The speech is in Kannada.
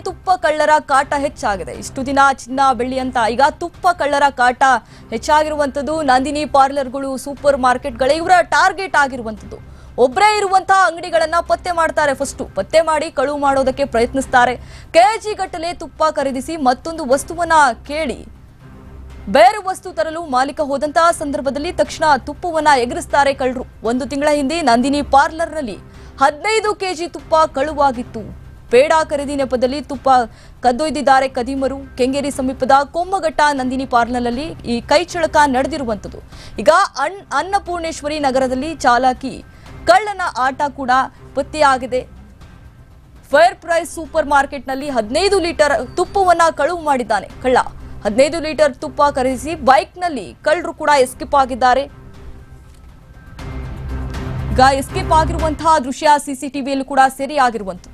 ತುಪ್ಪ ಕಳ್ಳರ ಕಾಟ ಹೆಚ್ಚಾಗಿದೆ. ಇಷ್ಟು ದಿನ ಚಿನ್ನ ಬೆಳ್ಳಿ ಅಂತ ಈಗ ತುಪ್ಪ ಕಳ್ಳರ ಕಾಟ ಹೆಚ್ಚಾಗಿರುವಂಥದ್ದು. ನಂದಿನಿ ಪಾರ್ಲರ್ಗಳು, ಸೂಪರ್ ಮಾರ್ಕೆಟ್ಗಳೇ ಇವರ ಟಾರ್ಗೆಟ್ ಆಗಿರುವಂಥದ್ದು. ಒಬ್ಬರೇ ಇರುವಂತಹ ಅಂಗಡಿಗಳನ್ನ ಪತ್ತೆ ಮಾಡ್ತಾರೆ ಫಸ್ಟು. ಪತ್ತೆ ಮಾಡಿ ಕಳುವು ಮಾಡೋದಕ್ಕೆ ಪ್ರಯತ್ನಿಸ್ತಾರೆ. ಕೆಜಿ ಗಟ್ಟಲೆ ತುಪ್ಪ ಖರೀದಿಸಿ ಮತ್ತೊಂದು ವಸ್ತುವನ್ನ ಕೇಳಿ ಬೇರೆ ವಸ್ತು ತರಲು ಮಾಲೀಕ ಹೋದಂತಹ ಸಂದರ್ಭದಲ್ಲಿ ತಕ್ಷಣ ತುಪ್ಪವನ್ನ ಎಗರಿಸ್ತಾರೆ ಕಳ್ಳರು. ಒಂದು ತಿಂಗಳ ಹಿಂದೆ ನಂದಿನಿ ಪಾರ್ಲರ್ನಲ್ಲಿ ಹದಿನೈದು ಕೆಜಿ ತುಪ್ಪ ಕಳುವಾಗಿತ್ತು. ಪೇಡ ಖರೀದಿ ನೆಪದಲ್ಲಿ ತುಪ್ಪ ಕದ್ದೊಯ್ದಿದ್ದಾರೆ ಕದೀಮರು, ಕೆಂಗೇರಿ ಸಮೀಪದ ಕೊಮ್ಮಘಟ್ಟ ನಂದಿನಿ ಪಾರ್ಲರ್ನಲ್ಲಿ ಈ ಕೈಚಳಕ ನಡೆದಿರುವಂಥದ್ದು. ಈಗ ಅನ್, ಅನ್ನಪೂರ್ಣೇಶ್ವರಿ ನಗರದಲ್ಲಿ ಚಾಲಾಕಿ ಕಳ್ಳನ ಆಟ ಕೂಡ ಪತ್ತೆಯಾಗಿದೆ. ಫೈರ್ ಪ್ರೈಸ್ ಸೂಪರ್ ಮಾರ್ಕೆಟ್ನಲ್ಲಿ ಹದಿನೈದು ಲೀಟರ್ ತುಪ್ಪವನ್ನು ಕಳುವು ಮಾಡಿದ್ದಾನೆ ಕಳ್ಳ. ಹದಿನೈದು ಲೀಟರ್ ತುಪ್ಪ ಖರೀದಿಸಿ ಬೈಕ್ನಲ್ಲಿ ಕಳ್ಳರು ಕೂಡ ಎಸ್ಕೇಪ್ ಆಗಿದ್ದಾರೆ. ಈಗ ಎಸ್ಕೇಪ್ ಆಗಿರುವಂತಹ ದೃಶ್ಯ ಸಿಸಿಟಿವಿಯಲ್ಲೂ ಕೂಡ ಸೆರೆಯಾಗಿರುವಂಥದ್ದು.